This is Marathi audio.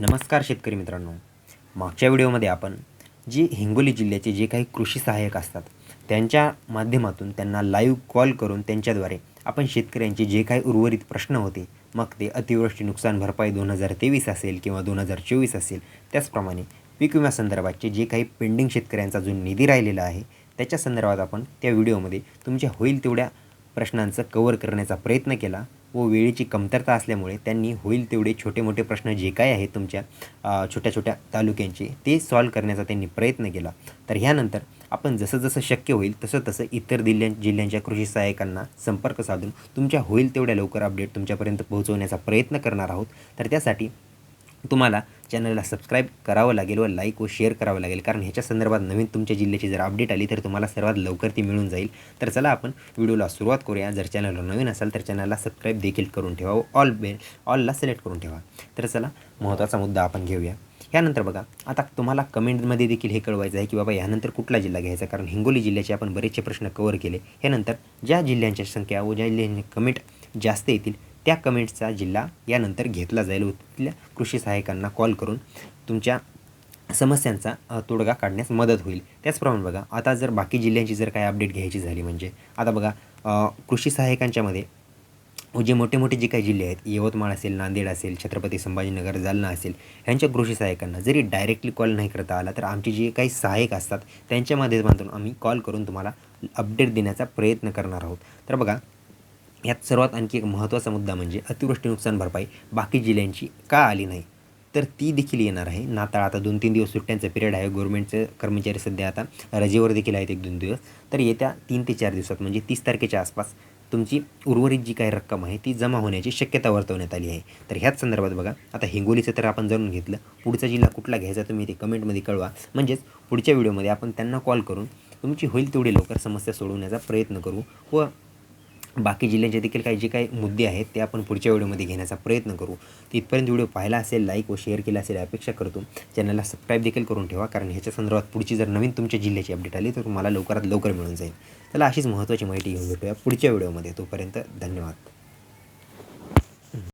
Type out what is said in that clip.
नमस्कार शेतकरी मित्रांनो. मागच्या व्हिडिओमध्ये आपण जी हिंगोली जिल्ह्याचे जे काही कृषी सहाय्यक असतात त्यांच्या माध्यमातून त्यांना लाईव्ह कॉल करून त्यांच्याद्वारे आपण शेतकऱ्यांचे जे काही उर्वरित प्रश्न होते मग ते अतिवृष्टी नुकसान भरपाई दोन हजार तेवीस असेल किंवा दोन हजार चोवीस असेल त्याचप्रमाणे पीक विम्यासंदर्भातचे जे काही पेंडिंग शेतकऱ्यांचा जो निधी राहिलेला आहे त्याच्या संदर्भात आपण त्या व्हिडिओमध्ये तुमच्या होईल तेवढ्या प्रश्नांचं कवर करण्याचा प्रयत्न केला. व वेळेची कमतरता असल्यामुळे त्यांनी होईल तेवढे छोटे मोठे प्रश्न जे काय आहेत तुमच्या छोट्या छोट्या तालुक्यांचे ते सॉल्व करण्याचा त्यांनी प्रयत्न केला. तर ह्यानंतर आपण जसं जसं शक्य होईल तसं तसं इतर दिल्ल्या जिल्ह्यांच्या कृषी सहाय्यकांना संपर्क साधून तुमच्या होईल तेवढ्या लवकर अपडेट तुमच्यापर्यंत पोहोचवण्याचा प्रयत्न करणार आहोत. तर त्यासाठी तुम्हाला चॅनलला सबस्क्राईब करावं लागेल व लाईक व शेअर करावं लागेल. कारण ह्याच्या संदर्भात नवीन तुमच्या जिल्ह्याची जर अपडेट आली तर तुम्हाला सर्वात लवकर ती मिळून जाईल. तर चला आपण व्हिडिओला सुरुवात करूया. जर चॅनलला नवीन असाल तर चॅनलला सबस्क्राईब देखील करून ठेवा व ऑल बे ऑलला सिलेक्ट करून ठेवा. तर चला महत्त्वाचा मुद्दा आपण घेऊया. ह्यानंतर बघा आता तुम्हाला कमेंटमध्ये देखील हे कळवायचं आहे की बाबा यानंतर कुठला जिल्हा घ्यायचा? कारण हिंगोली जिल्ह्याचे आपण बरेचसे प्रश्न कवर केले. ह्यानंतर ज्या जिल्ह्यांच्या संख्या व ज्या जिल्ह्यांची कमेंट जास्त येतील त्या कमेंट्सचा जिल्हा यानंतर घेतला जाईल. व तिथल्या कृषी सहाय्यकांना कॉल करून तुमच्या समस्यांचा तोडगा काढण्यास मदत होईल. त्याचप्रमाणे बघा आता जर बाकी जिल्ह्यांची जर काय अपडेट घ्यायची झाली म्हणजे आता बघा कृषी सहाय्यकांच्यामध्ये जे मोठे मोठे जे काही जिल्हे आहेत यवतमाळ असेल नांदेड असेल छत्रपती संभाजीनगर जालना असेल ह्यांच्या कृषी सहाय्यकांना जरी डायरेक्टली कॉल नाही करता आला तर आमचे जे काही सहाय्यक असतात त्यांच्या माध्यमातून आम्ही कॉल करून तुम्हाला अपडेट देण्याचा प्रयत्न करणार आहोत. तर बघा यात सर्वात आणखी एक महत्त्वाचा मुद्दा म्हणजे अतिवृष्टी नुकसान भरपाई बाकी जिल्ह्यांची का आली नाही? तर ती देखील येणार आहे. नाताळ आता दोन तीन दिवस सुट्ट्यांचा पिरियड आहे. गव्हर्मेंटचे कर्मचारी सध्या आता रजेवर देखील आहेत एक दोन दिवस. तर येत्या तीन ते चार दिवसात म्हणजे तीस तारखेच्या आसपास तुमची उर्वरित जी काही रक्कम आहे ती जमा होण्याची शक्यता वर्तवण्यात आली आहे. तर ह्याच संदर्भात बघा आता हिंगोलीचं तर आपण जाणून घेतलं. पुढचा जिल्हा कुठला घ्यायचा तुम्ही ते कमेंटमध्ये कळवा. म्हणजेच पुढच्या व्हिडिओमध्ये आपण त्यांना कॉल करून तुमची होईल तेवढी लवकर समस्या सोडवण्याचा प्रयत्न करू व बाकी जिल्ह्यांचे देखील काही जे काही मुद्दे आहेत ते आपण पुढच्या व्हिडिओमध्ये घेण्याचा प्रयत्न करू. तिथपर्यंत व्हिडिओ पाहिला असेल लाईक व शेअर केला असेल अपेक्षा करतो. चॅनलला सबस्क्राईब देखील करून ठेवा कारण ह्याच्या संदर्भात पुढची जर नवीन तुमच्या जिल्ह्याची अपडेट आली तर तुम्हाला लवकरात लवकर मिळून जाईल. त्याला अशीच महत्त्वाची माहिती घेऊन भेटूया पुढच्या व्हिडिओमध्ये. तोपर्यंत धन्यवाद.